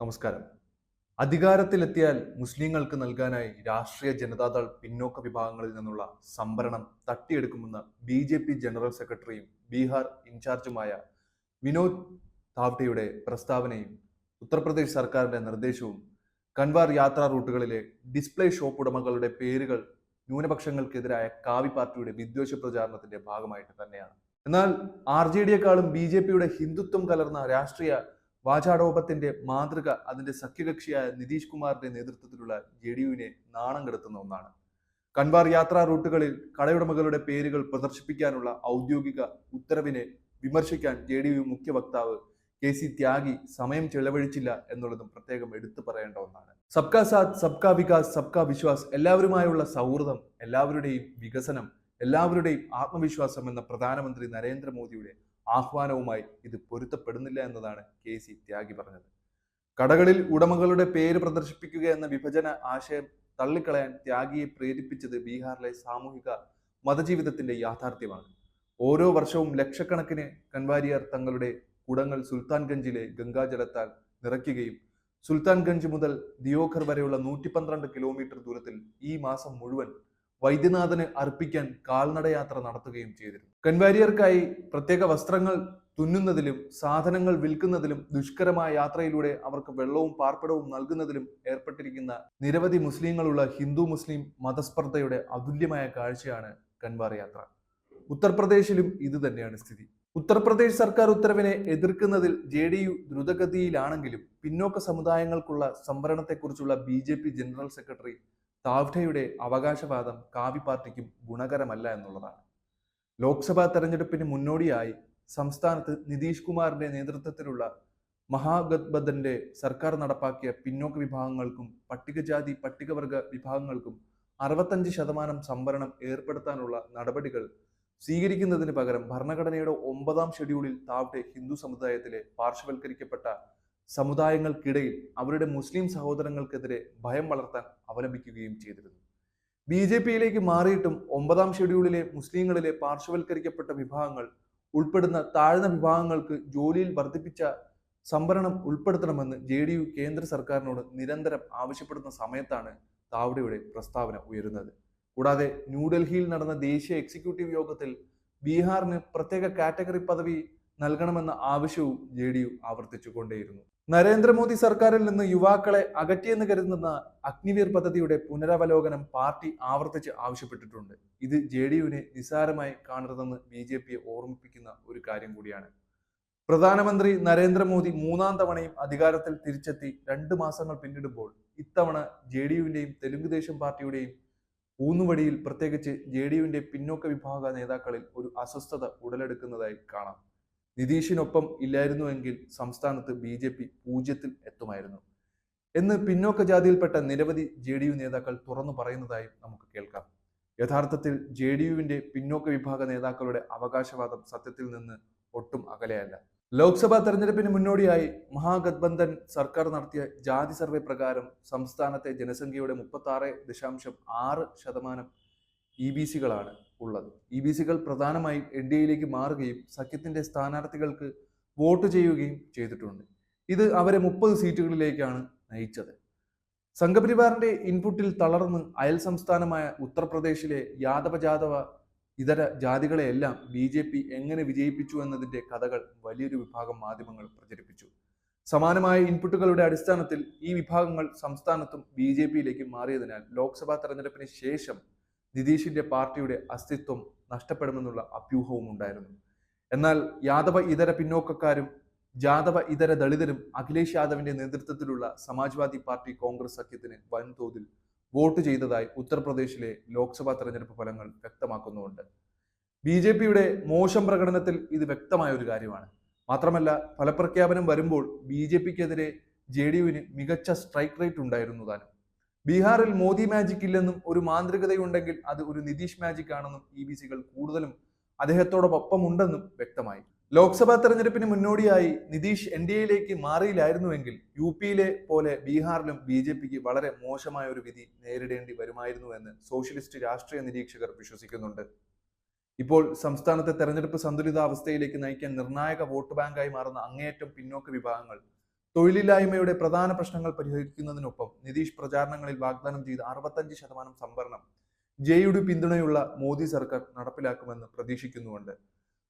നമസ്കാരം. അധികാരത്തിലെത്തിയാൽ മുസ്ലിങ്ങൾക്ക് നൽകാനായി രാഷ്ട്രീയ ജനതാദൾ പിന്നോക്ക വിഭാഗങ്ങളിൽ നിന്നുള്ള സംവരണം തട്ടിയെടുക്കുമെന്ന് ബി ജെ പി ജനറൽ സെക്രട്ടറിയും ബീഹാർ ഇൻചാർജുമായ വിനോദ് താവ്ടെയുടെ പ്രസ്താവനയും ഉത്തർപ്രദേശ് സർക്കാരിന്റെ നിർദ്ദേശവും കൻവാർ യാത്രാ റൂട്ടുകളിലെ ഡിസ്പ്ലേ ഷോപ്പ് ഉടമകളുടെ പേരുകൾ ന്യൂനപക്ഷങ്ങൾക്കെതിരായ കാവി പാർട്ടിയുടെ വിദ്വേഷ പ്രചാരണത്തിന്റെ ഭാഗമായിട്ട് തന്നെയാണ്. എന്നാൽ ആർ ജെ ഡിയെക്കാളും ബി ജെ പിയുടെ ഹിന്ദുത്വം കലർന്ന രാഷ്ട്രീയ വാചാടോപത്തിന്റെ മാതൃക അതിന്റെ സഖ്യകക്ഷിയായ നിതീഷ് കുമാറിന്റെ നേതൃത്വത്തിലുള്ള ജെ ഡി യുവിനെ നാണം കെടുത്തുന്ന ഒന്നാണ്. കൺവാർ യാത്രാ റൂട്ടുകളിൽ കടയുടമകളുടെ പേരുകൾ പ്രദർശിപ്പിക്കാനുള്ള ഔദ്യോഗിക ഉത്തരവിനെ വിമർശിക്കാൻ ജെ ഡി യു മുഖ്യ വക്താവ് കെ സി ത്യാഗി സമയം ചെലവഴിച്ചില്ല എന്നുള്ളതും പ്രത്യേകം എടുത്തു പറയേണ്ട ഒന്നാണ്. സബ്കാ സാത്ത് സബ്കാ വികാസ് സബ്കാ വിശ്വാസ് എല്ലാവരുമായുള്ള സൗഹൃദം എല്ലാവരുടെയും വികസനം എല്ലാവരുടെയും ആത്മവിശ്വാസം എന്ന പ്രധാനമന്ത്രി നരേന്ദ്രമോദിയുടെ ആഹ്വാനവുമായി ഇത് പൊരുത്തപ്പെടുന്നില്ല എന്നതാണ് കെ സി ത്യാഗി പറഞ്ഞത്. കടകളിൽ ഉടമകളുടെ പേര് പ്രദർശിപ്പിക്കുക എന്ന വിഭജന ആശയം തള്ളിക്കളയാൻ ത്യാഗിയെ പ്രേരിപ്പിച്ചത് ബീഹാറിലെ സാമൂഹിക മതജീവിതത്തിന്റെ യാഥാർത്ഥ്യമാണ്. ഓരോ വർഷവും ലക്ഷക്കണക്കിന് കൻവാരിയർ തങ്ങളുടെ കുടങ്ങൾ സുൽത്താൻഗഞ്ചിലെ ഗംഗാജലത്താൽ നിറയ്ക്കുകയും സുൽത്താൻഗഞ്ച് മുതൽ ദിയോഘർ വരെയുള്ള നൂറ്റി പന്ത്രണ്ട് കിലോമീറ്റർ ദൂരത്തിൽ ഈ മാസം മുഴുവൻ വൈദ്യനാഥന് അർപ്പിക്കാൻ കാൽനടയാത്ര നടത്തുകയും ചെയ്തിരുന്നു. കൻവാരിയർക്കായി പ്രത്യേക വസ്ത്രങ്ങൾ തുന്നുന്നതിലും സാധനങ്ങൾ വിൽക്കുന്നതിലും ദുഷ്കരമായ യാത്രയിലൂടെ അവർക്ക് വെള്ളവും പാർപ്പിടവും നൽകുന്നതിലും ഏർപ്പെട്ടിരിക്കുന്ന നിരവധി മുസ്ലിങ്ങളുള്ള ഹിന്ദു മുസ്ലിം മതസ്പർദ്ധയുടെ അതുല്യമായ കാഴ്ചയാണ് കൻവാർ യാത്ര ഉത്തർപ്രദേശിലും ഇത് തന്നെയാണ് സ്ഥിതി. ഉത്തർപ്രദേശ് സർക്കാർ ഉത്തരവിനെ എതിർക്കുന്നതിൽ ജെ ഡി യു ദ്രുതഗതിയിലാണെങ്കിലും പിന്നോക്ക സമുദായങ്ങൾക്കുള്ള സംവരണത്തെക്കുറിച്ചുള്ള ബി ജനറൽ സെക്രട്ടറി താവ്ഡയുടെ അവകാശവാദം കാവി പാർട്ടിക്കും ഗുണകരമല്ല എന്നുള്ളതാണ്. ലോക്സഭാ തെരഞ്ഞെടുപ്പിന് മുന്നോടിയായി സംസ്ഥാനത്ത് നിതീഷ് കുമാറിന്റെ നേതൃത്വത്തിലുള്ള മഹാഗത്ബന്ധന്റെ സർക്കാർ നടപ്പാക്കിയ പിന്നോക്ക വിഭാഗങ്ങൾക്കും പട്ടികജാതി പട്ടികവർഗ വിഭാഗങ്ങൾക്കും അറുപത്തഞ്ച് ശതമാനം സംവരണം ഏർപ്പെടുത്താനുള്ള നടപടികൾ സ്വീകരിക്കുന്നതിന് പകരം ഭരണഘടനയുടെ ഒമ്പതാം ഷെഡ്യൂളിൽ താവ്ടെ ഹിന്ദു സമുദായത്തിലെ പാർശ്വവൽക്കരിക്കപ്പെട്ട സമുദായങ്ങൾക്കിടയിൽ അവരുടെ മുസ്ലിം സഹോദരങ്ങൾക്കെതിരെ ഭയം വളർത്താൻ അവലംബിക്കുകയും ചെയ്തിരുന്നു. ബി ജെ പിയിലേക്ക് മാറിയിട്ടും ഒമ്പതാം ഷെഡ്യൂളിലെ മുസ്ലിങ്ങളിലെ പാർശ്വവൽക്കരിക്കപ്പെട്ട വിഭാഗങ്ങൾ ഉൾപ്പെടുന്ന താഴ്ന്ന വിഭാഗങ്ങൾക്ക് ജോലിയിൽ വർദ്ധിപ്പിച്ച സംവരണം ഉൾപ്പെടുത്തണമെന്ന് ജെ ഡി യു കേന്ദ്ര സർക്കാരിനോട് നിരന്തരം ആവശ്യപ്പെടുന്ന സമയത്താണ് താവ്ഡയുടെ പ്രസ്താവന ഉയരുന്നത്. കൂടാതെ ന്യൂഡൽഹിയിൽ നടന്ന ദേശീയ എക്സിക്യൂട്ടീവ് യോഗത്തിൽ ബീഹാറിന് പ്രത്യേക കാറ്റഗറി പദവി നൽകണമെന്ന ആവശ്യവും ജെ ഡി യു ആവർത്തിച്ചുകൊണ്ടേയിരുന്നു. നരേന്ദ്രമോദി സർക്കാരിൽ നിന്ന് യുവാക്കളെ അകറ്റിയെന്ന് കരുതുന്ന അഗ്നിവീർ പദ്ധതിയുടെ പുനരവലോകനം പാർട്ടി ആവർത്തിച്ച് ആവശ്യപ്പെട്ടിട്ടുണ്ട്. ഇത് ജെ ഡി യുവിനെ നിസ്സാരമായി കാണരുതെന്ന് ബി ജെ പിയെ ഓർമ്മിപ്പിക്കുന്ന ഒരു കാര്യം കൂടിയാണ്. പ്രധാനമന്ത്രി നരേന്ദ്രമോദി മൂന്നാം തവണയും അധികാരത്തിൽ തിരിച്ചെത്തി രണ്ട് മാസങ്ങൾ പിന്നിടുമ്പോൾ ഇത്തവണ ജെ ഡി യുവിന്റെയും തെലുങ്ക് ദേശം പാർട്ടിയുടെയും ഊന്നുവടിയിൽ പ്രത്യേകിച്ച് ജെ ഡി പിന്നോക്ക വിഭാഗ നേതാക്കളിൽ ഒരു അസ്വസ്ഥത ഉടലെടുക്കുന്നതായി കാണാം. നിതീഷിനൊപ്പം ഇല്ലായിരുന്നുവെങ്കിൽ സംസ്ഥാനത്ത് ബി ജെ പി പൂജ്യത്തിൽ എത്തുമായിരുന്നു. എന്ന് പിന്നോക്ക ജാതിയിൽപ്പെട്ട നിരവധി ജെ ഡി യു നേതാക്കൾ തുറന്നു പറയുന്നതായും നമുക്ക് കേൾക്കാം. യഥാർത്ഥത്തിൽ ജെ ഡി യുവിന്റെ പിന്നോക്ക വിഭാഗ നേതാക്കളുടെ അവകാശവാദം സത്യത്തിൽ നിന്ന് ഒട്ടും അകലെയല്ല. ലോക്സഭാ തെരഞ്ഞെടുപ്പിന് മുന്നോടിയായി മഹാഗത്ബന്ധൻ സർക്കാർ നടത്തിയ ജാതി സർവേ പ്രകാരം സംസ്ഥാനത്തെ ജനസംഖ്യയുടെ മുപ്പത്തി ആറ് ദശാംശം ആറ് ശതമാനം ഇ ബി സികളാണ് ഉള്ളത്. ഇ ബി സികൾ പ്രധാനമായും എൻ ഡി എയിലേക്ക് മാറുകയും സഖ്യത്തിന്റെ സ്ഥാനാർത്ഥികൾക്ക് വോട്ട് ചെയ്യുകയും ചെയ്തിട്ടുണ്ട്. ഇത് അവരെ മുപ്പത് സീറ്റുകളിലേക്കാണ് നയിച്ചത്. സംഘപരിവാറിന്റെ ഇൻപുട്ടിൽ തളർന്ന് അയൽ സംസ്ഥാനമായ ഉത്തർപ്രദേശിലെ യാദവ ജാദവ ഇതര ജാതികളെയെല്ലാം ബി ജെ പി എങ്ങനെ വിജയിപ്പിച്ചു എന്നതിന്റെ കഥകൾ വലിയൊരു വിഭാഗം മാധ്യമങ്ങൾ പ്രചരിപ്പിച്ചു. സമാനമായ ഇൻപുട്ടുകളുടെ അടിസ്ഥാനത്തിൽ ഈ വിഭാഗങ്ങൾ സംസ്ഥാനത്തും ബി ജെ പിയിലേക്ക് മാറിയതിനാൽ ലോക്സഭാ തെരഞ്ഞെടുപ്പിന് ശേഷം നിതീഷിന്റെ പാർട്ടിയുടെ അസ്തിത്വം നഷ്ടപ്പെടുമെന്നുള്ള അഭ്യൂഹവും ഉണ്ടായിരുന്നു. എന്നാൽ യാദവ ഇതര പിന്നോക്കക്കാരും ജാദവ ഇതര ദളിതരും അഖിലേഷ് യാദവിന്റെ നേതൃത്വത്തിലുള്ള സമാജ്വാദി പാർട്ടി കോൺഗ്രസ് സഖ്യത്തിന് വൻതോതിൽ വോട്ട് ചെയ്തതായി ഉത്തർപ്രദേശിലെ ലോക്സഭാ തെരഞ്ഞെടുപ്പ് ഫലങ്ങൾ വ്യക്തമാക്കുന്നുണ്ട് ബി ജെ പിയുടെ മോശം പ്രകടനത്തിൽ ഇത് വ്യക്തമായ ഒരു കാര്യമാണ്. മാത്രമല്ല ഫലപ്രഖ്യാപനം വരുമ്പോൾ ബി ജെ പിക്കെതിരെ ജെ ഡി യുവിന് മികച്ച സ്ട്രൈക്ക് റേറ്റ് ഉണ്ടായിരുന്നു താനും. ബീഹാറിൽ മോദി മാജിക് ഇല്ലെന്നും ഒരു മാന്ത്രികതയുണ്ടെങ്കിൽ അത് ഒരു നിതീഷ് മാജിക് ആണെന്നും ഇ ബി സികൾ കൂടുതലും അദ്ദേഹത്തോടൊപ്പം ഉണ്ടെന്നും വ്യക്തമായി. ലോക്സഭാ തെരഞ്ഞെടുപ്പിന് മുന്നോടിയായി നിതീഷ് എൻ ഡി എയിലേക്ക് മാറിയില്ലായിരുന്നുവെങ്കിൽ യു പിയിലെ പോലെ ബീഹാറിലും ബി ജെ പിക്ക് വളരെ മോശമായ ഒരു വിധി നേരിടേണ്ടി വരുമായിരുന്നു എന്ന് സോഷ്യലിസ്റ്റ് രാഷ്ട്രീയ നിരീക്ഷകർ വിശ്വസിക്കുന്നുണ്ട്. ഇപ്പോൾ സംസ്ഥാനത്തെ തെരഞ്ഞെടുപ്പ് സന്തുലിതാവസ്ഥയിലേക്ക് നയിക്കാൻ നിർണായക വോട്ട് ബാങ്കായി മാറുന്ന അങ്ങേയറ്റം പിന്നോക്ക വിഭാഗങ്ങൾ തൊഴിലില്ലായ്മയുടെ പ്രധാന പ്രശ്നങ്ങൾ പരിഹരിക്കുന്നതിനൊപ്പം നിതീഷ് പ്രചാരണങ്ങളിൽ വാഗ്ദാനം ചെയ്ത അറുപത്തഞ്ച് ശതമാനം സംവരണം ജെയുടെ പിന്തുണയുള്ള മോദി സർക്കാർ നടപ്പിലാക്കുമെന്ന് പ്രതീക്ഷിക്കുന്നുണ്ട്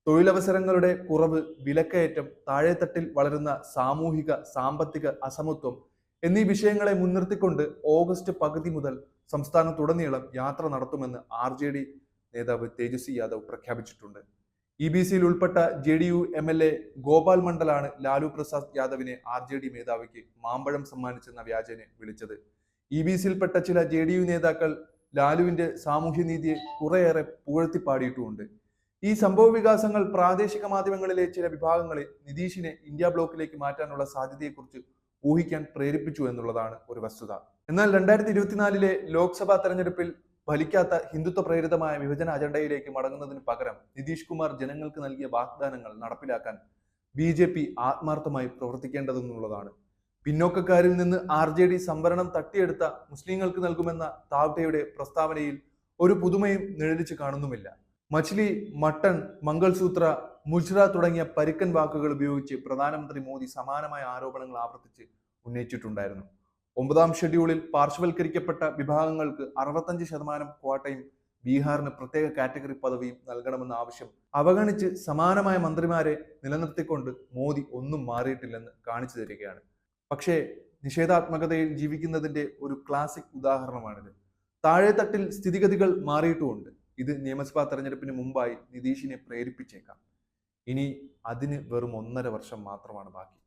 തൊഴിലവസരങ്ങളുടെ കുറവ് വിലക്കയറ്റം താഴെത്തട്ടിൽ വളരുന്ന സാമൂഹിക സാമ്പത്തിക അസമത്വം എന്നീ വിഷയങ്ങളെ മുൻനിർത്തിക്കൊണ്ട് ഓഗസ്റ്റ് പകുതി മുതൽ സംസ്ഥാനത്തുടനീളം യാത്ര നടത്തുമെന്ന് ആർ നേതാവ് തേജസ്വി യാദവ് പ്രഖ്യാപിച്ചിട്ടുണ്ട്. ഇ ബി സിയിൽ ഉൾപ്പെട്ട J D U M L A Gopal മണ്ഡലാണ് Lalu Prasad യാദവിനെ ആർ ജെ ഡി മേധാവിക്ക് മാമ്പഴം സമ്മാനിച്ചെന്ന വ്യാജനെ വിളിച്ചത്. ഇ ബി സിയിൽപ്പെട്ട ചില ജെ ഡി യു നേതാക്കൾ ലാലുവിന്റെ സാമൂഹ്യനീതിയെ കുറേയേറെ പുകഴ്ത്തിപ്പാടിയിട്ടുമുണ്ട്. ഈ സംഭവ വികാസങ്ങൾ പ്രാദേശിക മാധ്യമങ്ങളിലെ ചില വിഭാഗങ്ങളെ നിതീഷിനെ ഇന്ത്യ ബ്ലോക്കിലേക്ക് മാറ്റാനുള്ള സാധ്യതയെക്കുറിച്ച് ഊഹിക്കാൻ പ്രേരിപ്പിച്ചു എന്നുള്ളതാണ് ഒരു വസ്തുത. എന്നാൽ രണ്ടായിരത്തി ഇരുപത്തിനാലിലെ ലോക്സഭാ തെരഞ്ഞെടുപ്പിൽ ഫലിക്കാത്ത ഹിന്ദുത്വ പ്രേരിതമായ വിഭജന അജണ്ടയിലേക്ക് മടങ്ങുന്നതിന് പകരം നിതീഷ് കുമാർ ജനങ്ങൾക്ക് നൽകിയ വാഗ്ദാനങ്ങൾ നടപ്പിലാക്കാൻ ബി ജെ പി ആത്മാർത്ഥമായി പ്രവർത്തിക്കേണ്ടതെന്നുള്ളതാണ്. പിന്നോക്കക്കാരിൽ നിന്ന് ആർ ജെ ഡി സംവരണം തട്ടിയെടുത്ത മുസ്ലിങ്ങൾക്ക് നൽകുമെന്ന താവ്ടെയുടെ പ്രസ്താവനയിൽ ഒരു പുതുമയും നിഴലിച്ച് കാണുന്നുമില്ല. മച്ലി മട്ടൺ മംഗൾസൂത്ര മുജ്ര തുടങ്ങിയ പരുക്കൻ വാക്കുകൾ ഉപയോഗിച്ച് പ്രധാനമന്ത്രി മോദി സമാനമായ ആരോപണങ്ങൾ ആവർത്തിച്ച് ഉന്നയിച്ചിട്ടുണ്ടായിരുന്നു. ഒമ്പതാം ഷെഡ്യൂളിൽ പാർശ്വവൽക്കരിക്കപ്പെട്ട വിഭാഗങ്ങൾക്ക് അറുപത്തഞ്ച് ശതമാനം ക്വാട്ടയും ബീഹാറിന് പ്രത്യേക കാറ്റഗറി പദവിയും നൽകണമെന്ന ആവശ്യം അവഗണിച്ച് സമാനമായ മന്ത്രിമാരെ നിലനിർത്തിക്കൊണ്ട് മോദി ഒന്നും മാറിയിട്ടില്ലെന്ന് കാണിച്ചു തരികയാണ്. പക്ഷേ നിഷേധാത്മകതയിൽ ജീവിക്കുന്നതിന്റെ ഒരു ക്ലാസിക് ഉദാഹരണമാണിത്. താഴെത്തട്ടിൽ സ്ഥിതിഗതികൾ മാറിയിട്ടുമുണ്ട്. ഇത് നിയമസഭാ തെരഞ്ഞെടുപ്പിന് മുമ്പായി നിതീഷിനെ പ്രേരിപ്പിച്ചേക്കാം. ഇനി അതിന് വെറും ഒന്നര വർഷം മാത്രമാണ് ബാക്കി.